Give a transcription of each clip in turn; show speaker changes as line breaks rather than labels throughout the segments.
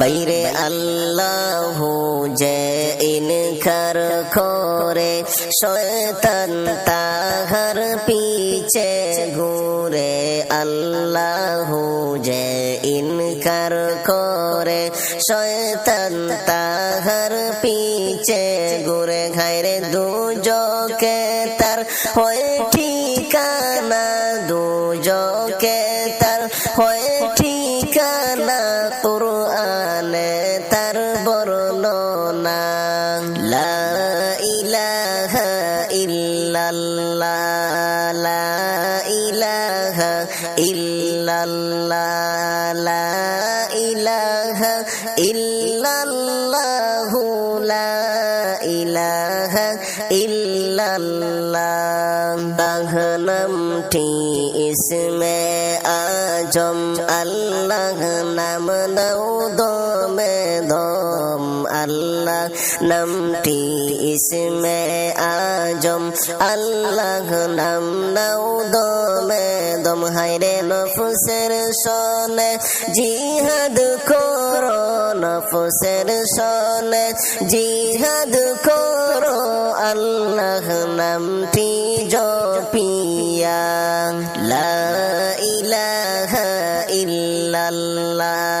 বাইরে আল্লাহ যে ইনকার করে শয়তান তাহার পিছে ঘুরে। আল্লাহ যে ইনকার করে, শয়তান তাহার পিছে ঘুরে, ঘাইরে দুজকে তার হয় ঠিকানা, দুজকে তার হয় ঠিকানা, কুরআনে তার বর্ণনা। লা ইলাহা ইল্লাল্লাহ ইল্লাল্লাহ, লা ইলাহা ইল্লাল্লাহ, লা ইলাহা ইল্লাল্লাহ। নামটি ইসমে আজম আল্লাহ নাম দাও দমে দম, আল্লাহ নামটি ইসমে আজম আল্লাহ নাম দাও দমে দম হাইরে নফসের সনে জিহাদ করো নফসের সনে জিহাদ করো আল্লাহ নামটি জপিয়া লা ইলাহা ইল্লাল্লাহ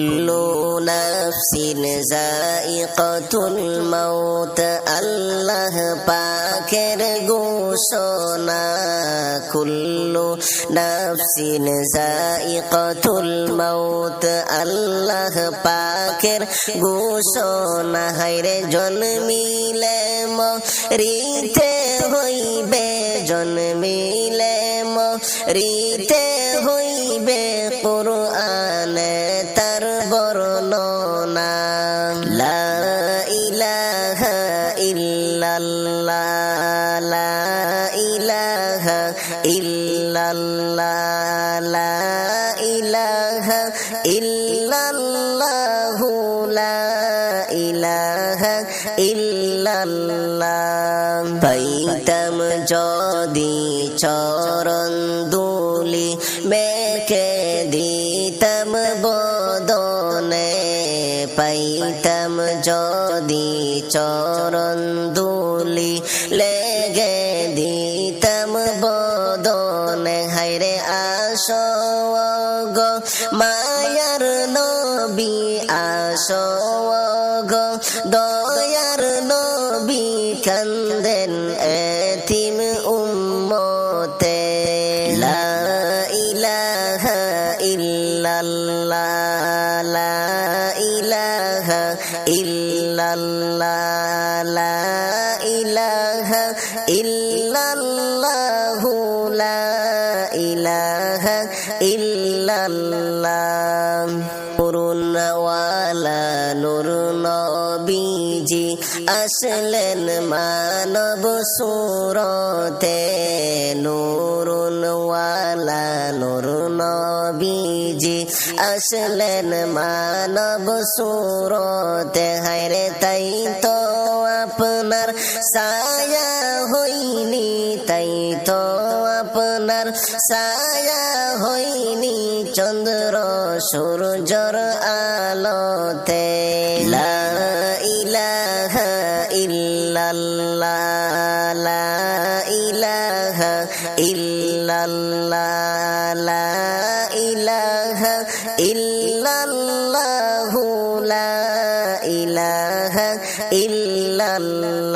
নাফসিন যায়িকাতুল মাউত আল্লাহ পাকের ঘোষণা কুল্লু নাফসিন যায়িকাতুল মাউত আল্লাহ পাকের ঘোষণা হাইরে জন্মিলে মরিতে হইবে জন্মিলে মরিতে হইবে কোরআনে তার বর্ণনা ইল্লাল্লাহ, লা ইলাহা ইল্লাল্লাহ, লা ইলাহা ইল্লাল্লাহ। পাইতাম যদি চরণ দুলি মেকে দিতাম বদনে, পাইতাম যদি চরণ দুলি লেগে ইল্লাল্লাহ লা ইলাহা ইল্লাল্লাহ, লা ইলাহা ইল্লাল্লাহ। পুরুনওয়ালা নুর নবীজি আসলেন মানব সুরতে। নুরুনওয়ালা নুর আসলেন মানব সুরতে। হায়রে তাই তো আপনার সায়া হইনি তাই তো আপনার সায়া হইনি চন্দ্র সূর্যর আলোতে লা ইলাহা ইল্লাল্লাহ, লা ইলাহা ইল্লাল্লাহ ইলাহা ইহ ইলাহা ইল্লাল্লাহ